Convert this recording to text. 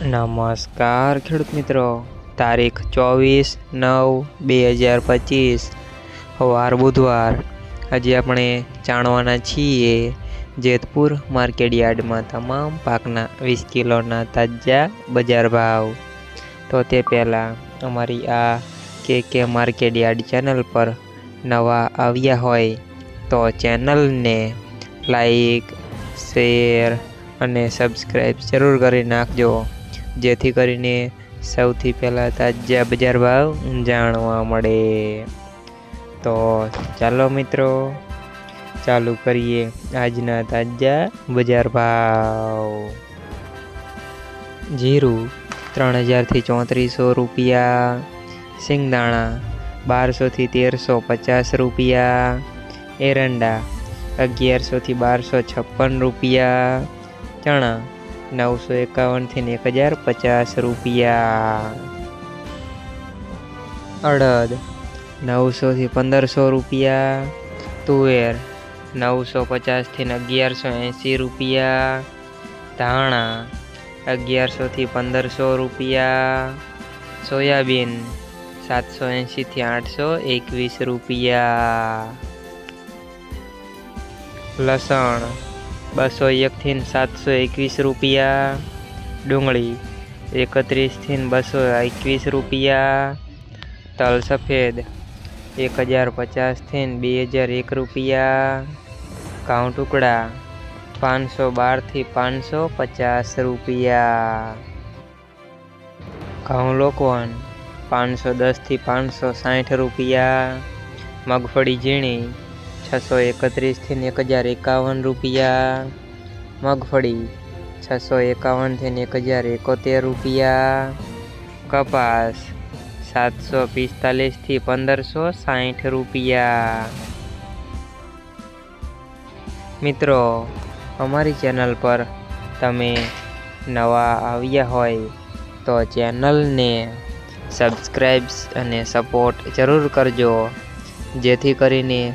નમસ્કાર, ખેડૂત મિત્રો. તારીખ ચોવીસ નવ બે હજાર પચીસ. વાર બુધવાર. આજે આપણે જાણવાના છીએ, જેતપુર માર્કેટ યાર્ડમાં તમામ પાકના વીસ કિલોના તાજા બજાર ભાવ. તો તે પહેલાં અમારી આ કે કે માર્કેટયાર્ડ ચેનલ પર નવા આવ્યા હોય, તો ચેનલને લાઈક, શેર અને સબસ્ક્રાઈબ જરૂર કરી નાખજો. જેથી કરીને સૌથી પહેલાં તાજા બજાર ભાવ જાણવા મળે. તો ચાલો મિત્રો, ચાલુ કરીએ આજના તાજા બજાર ભાવ. જીરું ત્રણ હજારથી ચોત્રીસો રૂપિયા, સિંગદાણા બારસોથી તેરસો પચાસ રૂપિયા, એરંડા અગિયારસોથી બારસો છપ્પન રૂપિયા, ચણા નવસો એકાવનથી એક હજાર પચાસ રૂપિયા. અડદ, નવસોથી પંદરસો રૂપિયા. તુવેર, નવસો પચાસથી અગિયારસો એંસી રૂપિયા. ધાણા, અગિયારસોથી પંદરસો રૂપિયા. સોયાબીન, સાતસો એંશીથી આઠસો એકવીસ રૂપિયા. લસણ બસો એકથી સાતસો એકવીસ રૂપિયા. ડુંગળી એકત્રીસથી બસો એકવીસ રૂપિયા. તલ સફેદ એક હજાર પચાસથી બે હજાર એક રૂપિયા. ઘઉં ટુકડા પાંચસો બારથી પાંચસો પચાસ રૂપિયા. ઘઉં લોકવન પાંચસો દસથી પાંચસો સાઠ રૂપિયા. મગફળી ઝીણી છસો એકત્રીસથી એક હજાર એકાવન રૂપિયા મગફળી છસો એકાવનથી એક હજાર એકોતેર રૂપિયા કપાસ. સાતસો પિસ્તાલીસથી પંદરસો સાઠ રૂપિયા. મિત્રો, અમારી ચેનલ પર તમે નવા આવ્યા હોય તો ચેનલને સબસ્ક્રાઈબ્સ અને સપોર્ટ જરૂર કરજો. જેથી કરીને